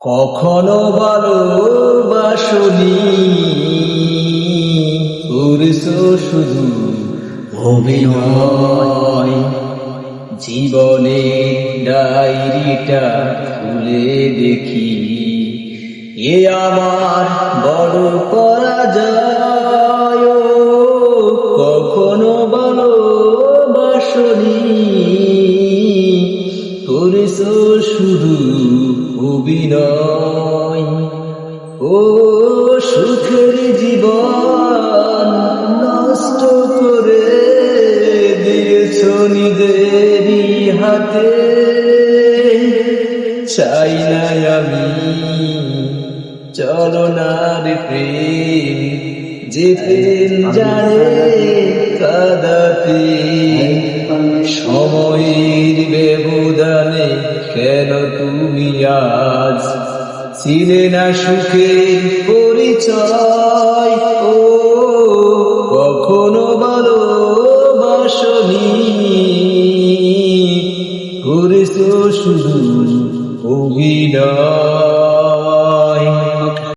কখনো ভালোবাসনি করেছ শুধু অভিনয়। জীবনে ডায়েরিটা খুলে দেখি, এ আমার বড় পরাজয়। কখনো ভালোবাসনি করেছ শুধু অভিনয়। ও সুখের জীবন নষ্ট করে দিয়েছ নিজেরই হাতে। চাই না আমি চলনার প্রেম যে প্রেম জানে কাদাতে সময়ের ব্যবধানে কেন তুমি আজ? ছিলে না সুখের পরিচয়। ও কখনো বলো বাসনি করেছ শুধু অভিনয়।